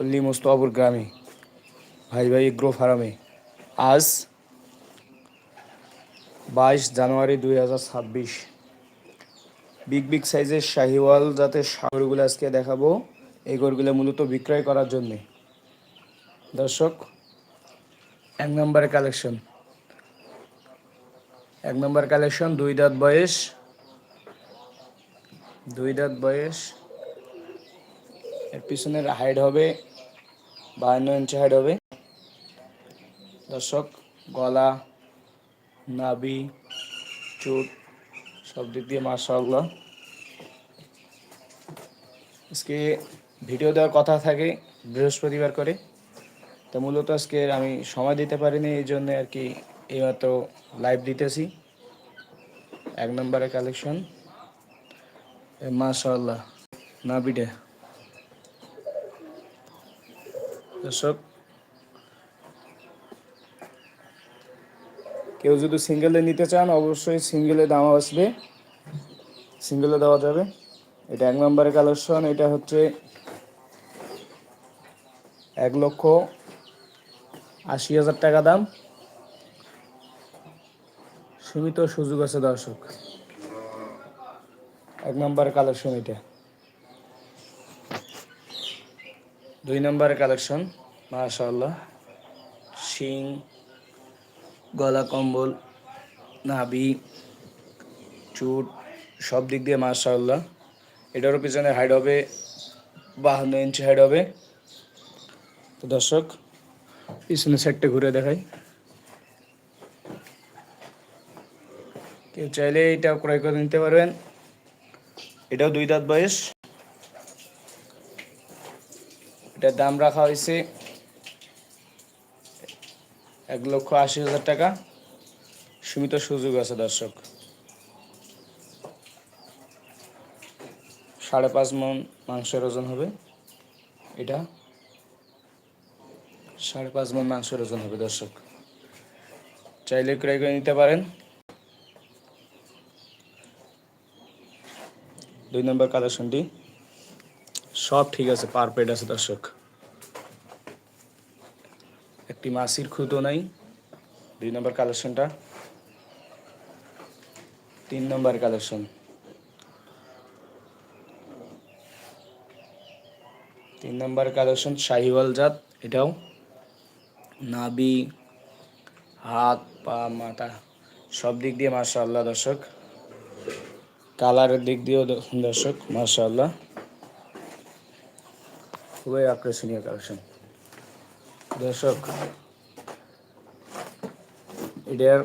পল্লী মোস্তফাপুর গ্রামে। ভাই ভাই, এগ্রো ফার্মে। আজ বাইশ জানুয়ারি দুই হাজার ছাব্বিশ। বিগ বিগ সাইজের শাহিওয়াল জাতের সাগরগুলো আজকে দেখাবো। এই গরগুলো মূলত বিক্রয় করার জন্যে। দর্শক, এক নম্বরে কালেকশন। এক নম্বর কালেকশন, দুই দাঁত বয়স। দুই দাঁত বয়স। এর পিছনের হাইট হবে বাহান্ন ইঞ্চি হাইট হবে। দর্শক, গলা, নাভি চুট সব দিক দিয়ে মাশাআল্লাহ আজকে ভিডিও দেওয়ার কথা থাকে বৃহস্পতিবার করে। তো মূলত আজকে আমি সময় দিতে পারিনি, এই জন্য আর কি এইমাত্র লাইভ দিতেছি। এক নম্বরে কালেকশন মাশাআল্লাহ নাভিটা। দর্শক কেউ যদি সিঙ্গেলে নিতে চান, অবশ্যই সিঙ্গেলে দাম আসবে। সিঙ্গেলে দেওয়া যাবে। এটা এক নম্বরের কালেকশন এটা হচ্ছে এক লক্ষ আশি হাজার টাকা দাম। সীমিত সুযোগ আছে দর্শক। এক নম্বরের কালেকশন এটা। দুই নম্বরের কালেকশন, মাশাআল্লাহ। শিং, গলা কম্বল, নাভি, চুট, সব দিক দিয়ে মাশাআল্লাহ। এটারও পিছনে হাইট হবে বাহান্ন ইঞ্চি হাইট হবে। তো দর্শক, পিছনে সাইডটা ঘুরে দেখাই। কেউ চাইলে এটা ক্রয় করে নিতে পারবেন। এটাও দুই দাঁত বয়স। এটার দাম রাখা হয়েছে এক লক্ষ আশি হাজার টাকা। সীমিত সুযোগ আছে দর্শক। সাড়ে পাঁচ মন মাংসের ওজন হবে এটা। সাড়ে পাঁচ মন মাংসের ওজন হবে দর্শক। চাইলে ক্রয় করে নিতে পারেন। দুই নম্বর কালেকশনটি। সব ঠিক আছে পারফেক্ট আছে দর্শক। একটি মাসির খুঁতো নাই, দুই নম্বর কালেকশনটা তিন নম্বর কালেকশন তিন নম্বর কালেকশন শাহিওয়াল জাত, এটাও। নাবি হাত, পা, মাথা, সব দিক দিয়ে মাশাআল্লাহ দর্শক। কালারের দিক দিয়েও দর্শক, মাশাআল্লাহ। খুবই আকর্ষণীয় কালেকশন দর্শক, এটার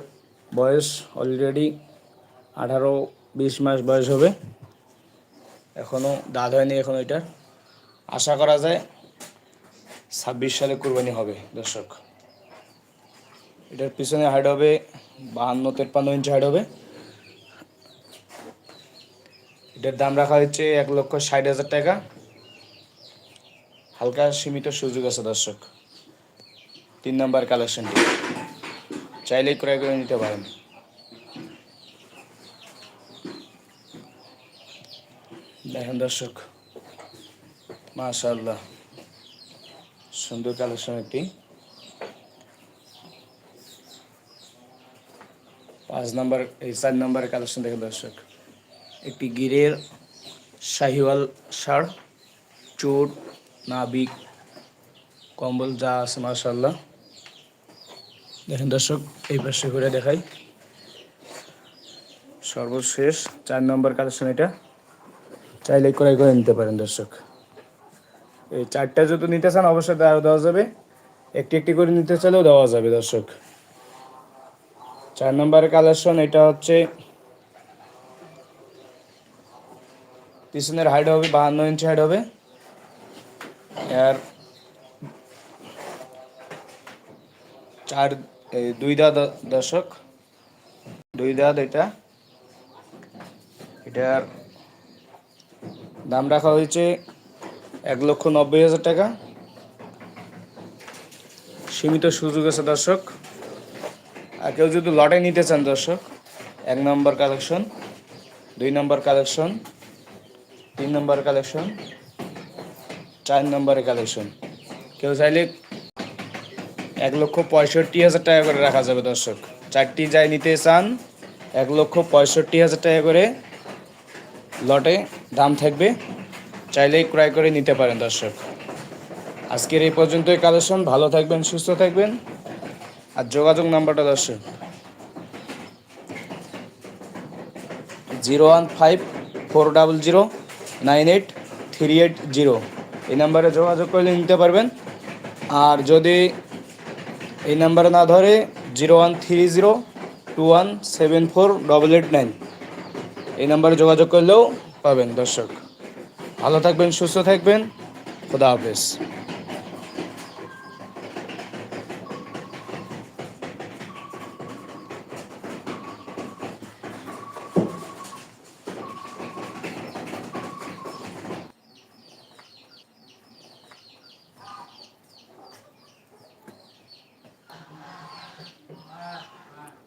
বয়স অলরেডি আঠারো বিশ মাস বয়স হবে। এখনও দাঁত হয়নি এখন এটার আশা করা যায় ছাব্বিশ সালে কুরবানি হবে, দর্শক। এটার পিছনে হাইট হবে বাহান্ন, তেপ্পান্ন ইঞ্চি হাইট হবে। এটার দাম রাখা হচ্ছে এক লক্ষ ষাট হাজার টাকা। হালকা সীমিত সুযোগ আছে, দর্শক। তিন নম্বর কালেকশনটি চাইলেই ক্রয় করে নিতে পারেন। দেখেন, দর্শক, মাশাআল্লাহ, সুন্দর কালেকশন একটি পাঁচ নম্বর, এই চার নম্বরের কালেকশন দেখেন, দর্শক, একটি গিরের শাহিওয়াল শাড় চোট নাবিক, কম্বল যা আছে মাশাল্লাহ দেখেন দর্শক, এই পাশে ঘুরে দেখাই। সর্বশেষ চার নম্বর কালেকশন এটা। চাইলে ক্রয় করে নিতে পারেন দর্শক। এই চারটা যদি নিতে চান, অবশ্যই দেওয়া যাবে। একটি একটি করে নিতে চাইলেও দেওয়া যাবে দর্শক। চার নম্বরের কালেকশন এটা হচ্ছে পিছনের হাইট হবে, বাহান্ন ইঞ্চি হাইট হবে। আর চার দুই দাঁত দর্শক, দুই দাঁত এটা। এটার দাম রাখা হয়েছে এক লক্ষ নব্বই হাজার টাকা। সীমিত সুযোগ আছে দর্শক। আর কেউ যদি লটে নিতে চান দর্শক, এক নম্বর কালেকশন, দুই নম্বর কালেকশন, তিন নম্বর কালেকশন। চার নম্বরের কালেকশন কেউ চাইলে এক লক্ষ পঁয়ষট্টি হাজার টাকা করে রাখা যাবে দর্শক। চারটি যাই নিতে চান, এক লক্ষ পঁয়ষট্টি হাজার টাকা করে লটে দাম থাকবে, চাইলেই ক্রয় করে নিতে পারেন দর্শক। আজকের এই পর্যন্তই কালেকশন ভালো থাকবেন, সুস্থ থাকবেন। আর যোগাযোগ নাম্বারটা দর্শক, zero one five four double zero nine eight three eight zero. এই নাম্বারে যোগাযোগ করলে নিতে পারবেন। আর যদি এই নাম্বারে না ধরে, zero one three zero two one seven four double eight nine. এই নাম্বারে যোগাযোগ করলেও পাবেন দর্শক। ভালো থাকবেন, সুস্থ থাকবেন। খোদা হাফেজ।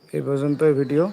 এই পর্যন্ত ভিডিও